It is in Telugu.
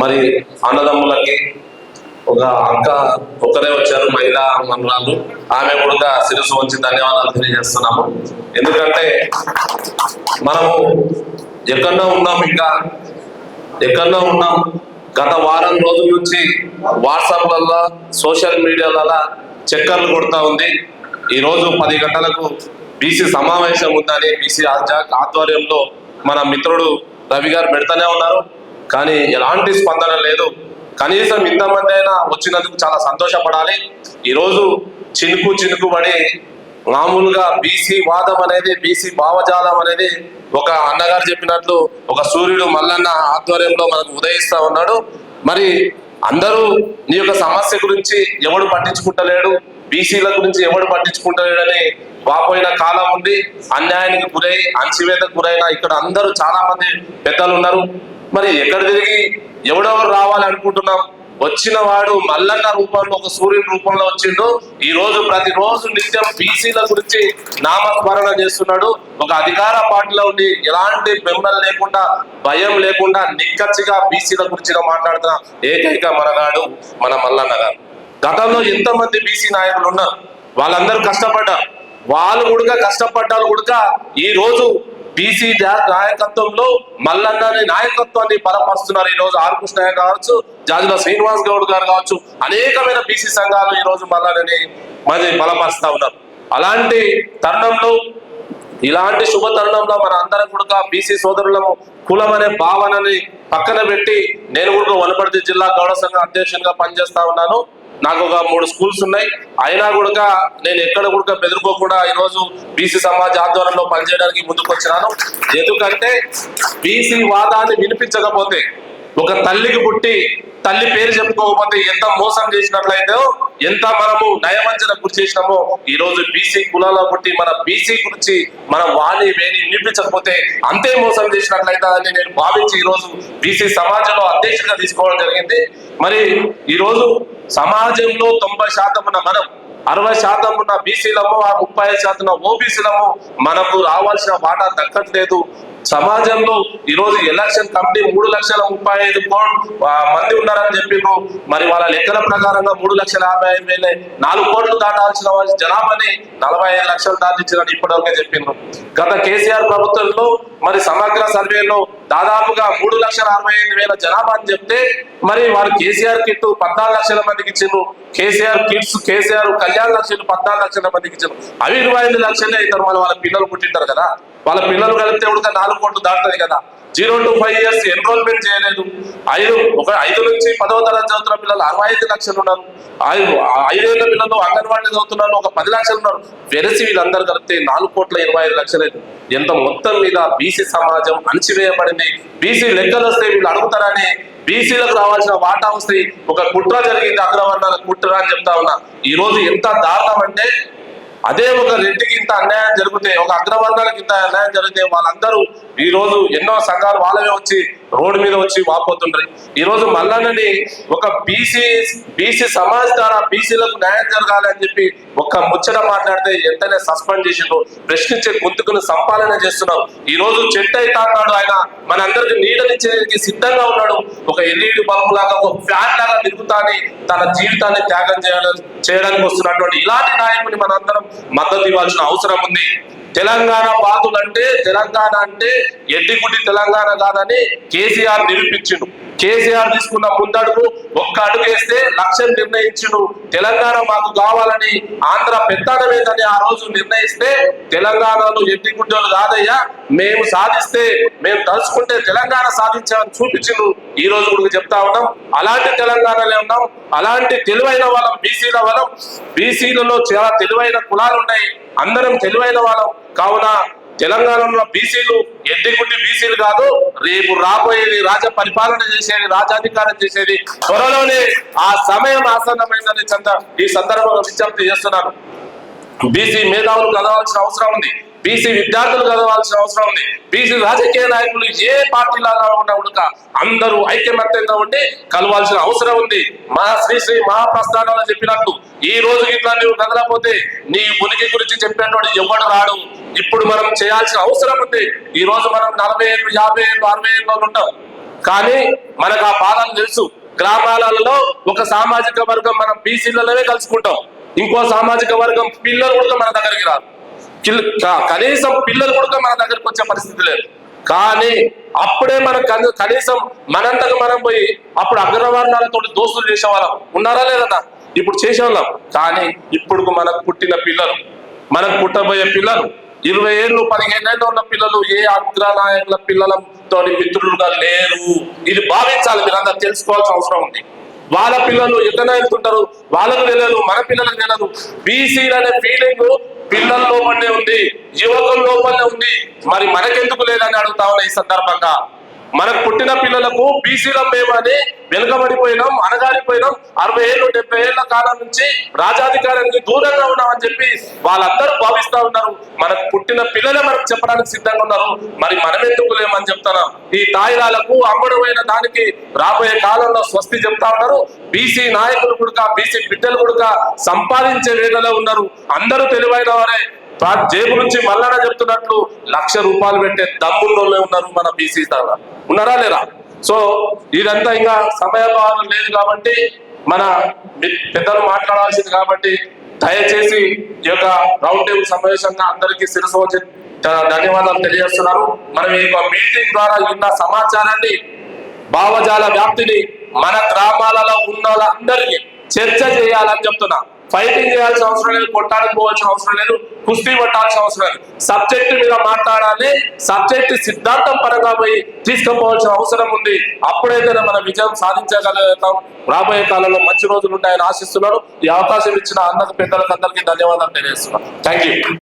మరి అన్నదమ్ములకి ఒక అక్క ఒక్కరే వచ్చారు మహిళా మనరాలు. ఆమె కూడా శిరస్సు వంచి ధన్యవాదాలు తెలియజేస్తున్నాము. ఎందుకంటే మనము ఎక్కడో ఉన్నాం ఇంకా. ఎక్కడో ఉన్నాం. గత వారం రోజుల నుంచి వాట్సాప్లలో సోషల్ మీడియాలలో చక్కర్లు కొడతా ఉంది. ఈరోజు పది గంటలకు బీసీ సమావేశం ఉందని బీసీ ఆధ్వర్యంలో మన మిత్రుడు రవి గారు పెడతానే ఉన్నారు. కానీ ఎలాంటి స్పందన లేదు. కనీసం ఇంతమంది అయినా వచ్చినందుకు చాలా సంతోషపడాలి. ఈరోజు చినుకు చినుకు పడి మామూలుగా బీసీ వాదం అనేది బీసీ భావజాలం అనేది ఒక అన్నగారు చెప్పినట్లు ఒక సూర్యుడు మల్లన్న ఆధ్వర్యంలో మనకు ఉదయిస్తా ఉన్నాడు. మరి అందరూ నీ యొక్క సమస్య గురించి ఎవడు పట్టించుకుంటలేడు? బీసీల గురించి ఎవడు పట్టించుకుంటలేడని వాపోయిన కాలం ఉంది. అన్యాయానికి గురై అణచివేతకు గురైన ఇక్కడ అందరూ చాలా మంది పెద్దలు ఉన్నారు. మరి ఎక్కడ తిరిగి ఎవడెవరు రావాలి అనుకుంటున్నాం? వచ్చిన వాడు మల్లన్న రూపంలో ఒక సూర్యుని రూపంలో వచ్చిండు. ఈ రోజు ప్రతిరోజు నిత్యం బీసీల గురించి నామస్మరణ చేస్తున్నాడు. ఒక అధికార పార్టీలో ఉండి ఎలాంటి బెంబలు లేకుండా భయం లేకుండా నిక్కచ్చిగా బీసీల గురించి మాట్లాడుతున్న ఏకైక మనగాడు మన మల్లన్న గారు. గతంలో ఎంతమంది బీసీ నాయకులు ఉన్నారు? వాళ్ళందరూ కష్టపడ్డారు. వాళ్ళు కూడా కష్టపడ్డారు కూడా. ఈ రోజు బీసీ నాయకత్వంలో మల్లన్నని నాయకత్వాన్ని బలపరుస్తున్నారు. ఈ రోజు ఆర్ కావచ్చు జాజుల శ్రీనివాస్ గౌడ్ గారు కావచ్చు అనేకమైన బీసీ సంఘాలు ఈ రోజు మల్లన్నని మరి బలపరుస్తా ఉన్నారు. అలాంటి తరుణంలో ఇలాంటి శుభ తరుణంలో మన అందరం కూడా బీసీ సోదరులము కులం అనే భావనని పక్కన పెట్టి నేను కూడా వనపర్తి జిల్లా గౌడ సంఘ అధ్యక్షునిగా పనిచేస్తా ఉన్నాను. నాకు ఒక మూడు స్కూల్స్ ఉన్నాయి. అయినా కూడా నేను ఎక్కడ కూడా బెదిరిపోకుండా ఈరోజు బీసీ సమాజ ఆధ్వర్యంలో పనిచేయడానికి ముందుకు వచ్చినాను. ఎందుకంటే బీసీ వాదాన్ని వినిపించకపోతే ఒక తల్లికి పుట్టి తల్లి పేరు చెప్పుకోకపోతే ఎంత మోసం చేసినట్లయితే ఎంత మనము నయవంచన గురి చేసినామో ఈ రోజు బీసీ కులాల పుట్టి మన బీసీ గురించి మన వాణి వేణి వినిపించకపోతే అంతే మోసం చేసినట్లయితే అని నేను భావించి ఈ రోజు బీసీ సమాజంలో అధ్యక్షుడిగా తీసుకోవడం జరిగింది. మరి ఈ రోజు సమాజంలో తొంభై శాతం ఉన్న మనం అరవై శాతం ఉన్న బీసీలము ఆ ముప్పై ఐదు శాతం ఓబీసీలము మనకు రావాల్సిన వాటా దక్కట్లేదు సమాజంలో ఈరోజు ఎలక్షన్ కమిటీ మూడు లక్షల ముప్పై ఐదు మంది ఉన్నారని చెప్పిండ్రు మరి వాళ్ళ లెక్కల ప్రకారంగా మూడు లక్షల యాభై ఐదు నాలుగు కోట్లు దాటాల్సిన వాళ్ళ జనాభాని నలభై ఐదు లక్షలు దాటించారని ఇప్పటివరకే చెప్పిండ్రు గత కేసీఆర్ ప్రభుత్వంలో మరి సమగ్ర సర్వేలో దాదాపుగా మూడు లక్షల అరవై ఐదు వేల జనాభా అని చెప్తే మరి వారు కేసీఆర్ కిట్ పద్నాలుగు లక్షల మందికి ఇచ్చిండ్రు కేసీఆర్ కిట్స్ కేసీఆర్ కళ్యాణ లక్షలు పద్నాలుగు లక్షల మందికి ఇచ్చిండ్రు అవి ఇరవై ఐదు లక్షలే ఇద్దరు వాళ్ళ పిల్లలు పుట్టింటారు కదా. వాళ్ళ పిల్లలు కలిపితే ఉడక నాలుగు కోట్లు దాటుతుంది కదా. Zero to five years enrolment చేయలేదు. ఐదు ఒక ఐదు నుంచి పదవ తరగతి చదువుతున్న పిల్లలు అరవై ఐదు లక్షలు ఉన్నారు. ఐదు ఐదేళ్ళ పిల్లలు అంగన్వాడీ చదువుతున్నారు ఒక పది లక్షలు ఉన్నారు. వెరసి వీళ్ళందరూ కలిపితే నాలుగు కోట్ల ఇరవై ఐదు లక్షలేదు ఎంత మొత్తం మీద బీసీ సమాజం అణచివేయబడింది. బీసీ లెక్కలు వస్తే వీళ్ళు అడుగుతారని బీసీలకు రావాల్సిన వాటా వస్తే ఒక కుట్ర జరిగింది అగ్రవర్ణాల కుట్ర అని చెప్తా ఉన్నా. ఈ రోజు ఎంత దారుణం అంటే అదే ఒక రెడ్డికి ఇంత అన్యాయం జరిగితే ఒక అగ్రవర్ణాలకు ఇంత అన్యాయం జరిగితే వాళ్ళందరూ ఈ రోజు ఎన్నో సంఘాలు వాళ్ళవే వచ్చి రోడ్డు మీద వచ్చి వాపోతుంటాయి ఈ రోజు మల్లన్నని ఒక బీసీ బీసీ సమాజ్ ద్వారా బీసీలకు న్యాయం జరగాలి అని చెప్పి ఒక్క ముచ్చట మాట్లాడితే ఎంతనే సస్పెండ్ చేసిండ్రు ప్రశ్నించే గొంతుకును సంపాదన చేస్తున్నారు ఈ రోజు చెట్టు అయితే అన్నాడు ఆయన. మనందరికి నీడనిచ్చేందుకు సిద్ధంగా ఉన్నాడు. ఒక ఎల్ఈడి బల్బు లాగా ఒక ఫ్యాన్ లాగా తిరుగుతాని తన జీవితాన్ని త్యాగం చేయడానికి చేయడానికి వస్తున్నటువంటి ఇలాంటి నాయకుని మనందరం మద్దతు ఇవ్వాల్సిన అవసరం ఉంది. తెలంగాణ బాధులంటే తెలంగాణ అంటే ఎడ్డిగుడ్డి తెలంగాణ కాదని కేసీఆర్ నిరూపించిండు. కేసీఆర్ తీసుకున్న ముందడుగు ఒక్క అడుగు వేస్తే లక్ష్యం నిర్ణయించును తెలంగాణ మాకు కావాలని ఆంధ్ర పెత్తాడమేదని ఆ రోజు నిర్ణయిస్తే తెలంగాణలో ఎడ్డిగుడ్డలు కాదయ్యా? మేము సాధిస్తే మేము తలుచుకుంటే తెలంగాణ సాధించామని చూపించిండు. ఈ రోజు కూడా చెప్తా ఉన్నాం. అలాంటి తెలంగాణలో ఉన్నాం. అలాంటి తెలివైన వాళ్ళం బీసీల వాళ్ళం. బీసీలలో చాలా తెలివైన కులాలు ఉన్నాయి. అందరం తెలివైన వాళ్ళం. కావున తెలంగాణలో బీసీలు ఎడ్డిగుడ్డి బీసీలు కాదు రేపు రాబోయేది రాజ పరిపాలన చేసేది రాజాధికారం చేసేది త్వరలోనే ఆ సమయం ఆసన్నమైందని చంద ఈ సందర్భంగా విజ్ఞప్తి చేస్తున్నాను బీసీ మేధావులు కలవాల్సిన అవసరం ఉంది. బీసీ విద్యార్థులు చదవాల్సిన అవసరం ఉంది. బీసీ రాజకీయ నాయకులు ఏ పార్టీలాగా ఉన్నా ఉడక అందరూ ఐక్యమత్యంగా ఉండి కలవాల్సిన అవసరం ఉంది. మా శ్రీశ్రీ శ్రీ మహాప్రస్థానంలో చెప్పినట్టు ఈ రోజు ఇట్లా నువ్వు కదలపోతే నీ ఉనికి గురించి చెప్పేటోడు ఎవడు రాడు. ఇప్పుడు మనం చేయాల్సిన అవసరం ఉంది. ఈ రోజు మనం నలభై ఏళ్ళు యాభై ఏళ్ళు అరవై ఏళ్ళు ఉంటాం. కానీ మనకు ఆ బాధలు తెలుసు. గ్రామాలలో ఒక సామాజిక వర్గం మనం బీసీలలోనే కలుసుకుంటాం. ఇంకో సామాజిక వర్గం పిల్లలు కూడా మన దగ్గరికి రాదు కనీసం పిల్లలు కూడా మన దగ్గరికి వచ్చే పరిస్థితి లేదు. కానీ అప్పుడే మనం కనీసం మనంతకు మనం పోయి అప్పుడు అగ్రవర్ణాలతో దోస్తులు చేసేవాళ్ళం. ఉన్నారా లేదన్నా? ఇప్పుడు చేసేవాళ్ళం. కానీ ఇప్పుడు మనకు పుట్టిన పిల్లలు మనకు పుట్టబోయే పిల్లలు ఇరవై ఏళ్ళు పదిహేను ఏళ్ళు ఉన్న పిల్లలు ఏ అగ్రనాయకుల పిల్లలతో మిత్రులుగా లేరు? ఇది భావించాలి. మీరందరూ తెలుసుకోవాల్సిన అవసరం ఉంది. వాళ్ళ పిల్లలు ఎక్కడ వెళ్తుంటారు వాళ్ళకు తెలియదు మన పిల్లలకు తెలియదు. బీసీలు అనే ఫీలింగ్ పిల్లల లోపలనే ఉంది యువకుల లోపలనే ఉంది. మరి మనకెందుకు లేదని అడుగుతా ఉన్నా ఈ సందర్భంగా. మనకు పుట్టిన పిల్లలకు బీసీల మేమని వెనుకబడిపోయినాం అనగారిపోయినాం అరవై ఏళ్ళు డెబ్బై ఏళ్ళ కాలం నుంచి రాజాధికారానికి దూరంగా ఉన్నామని చెప్పి వాళ్ళందరూ భావిస్తా ఉన్నారు. మనకు పుట్టిన పిల్లలే మనకు చెప్పడానికి సిద్ధంగా ఉన్నారు. మరి మనం ఎందుకు లేమని చెప్తున్నాం ఈ తాయిలాలకు అమ్మడమైన దానికి రాబోయే కాలంలో స్వస్తి చెప్తా ఉన్నారు. బీసీ నాయకులు కూడా బీసీ బిడ్డలు కూడా సంపాదించే వేదలో ఉన్నారు. అందరూ తెలివైన వారే. జేబు నుంచి మల్లన చెప్తున్నట్లు లక్ష రూపాయలు పెట్టే దమ్ముల్లోనే ఉన్నారు మన బీసీ ఉన్నారా లేరా? సో ఇదంతా ఇంకా సమయభావం లేదు కాబట్టి మన పెద్దలు మాట్లాడాల్సింది కాబట్టి దయచేసి ఈ యొక్క రౌండ్ టేబుల్ సమావేశంగా అందరికీ శిరస్సు ధన్యవాదాలు తెలియజేస్తున్నారు. మనం ఈ యొక్క మీటింగ్ ద్వారా విన్న సమాచారాన్ని భావజాల వ్యాప్తిని మన గ్రామాలలో ఉన్న వాళ్ళందరికీ చర్చ చేయాలని చెప్తున్నా. ఫైటింగ్ చేయాల్సిన అవసరం లేదు కొట్టానికి పోవాల్సిన అవసరం లేదు కుస్తీ పట్టాల్సిన అవసరం లేదు. సబ్జెక్ట్ మీద మాట్లాడాలి సబ్జెక్ట్ సిద్ధాంతం పరంగా పోయి తీసుకుపోవాల్సిన అవసరం ఉంది. అప్పుడైతేనే మన విజయం సాధించగలుగుతాం. రాబోయే కాలంలో మంచి రోజులు ఉంటాయని ఆశిస్తున్నాను. ఈ అవకాశం ఇచ్చిన అన్నకు పెద్దలకు అందరికీ ధన్యవాదాలు తెలియజేస్తున్నాను థ్యాంక్ యూ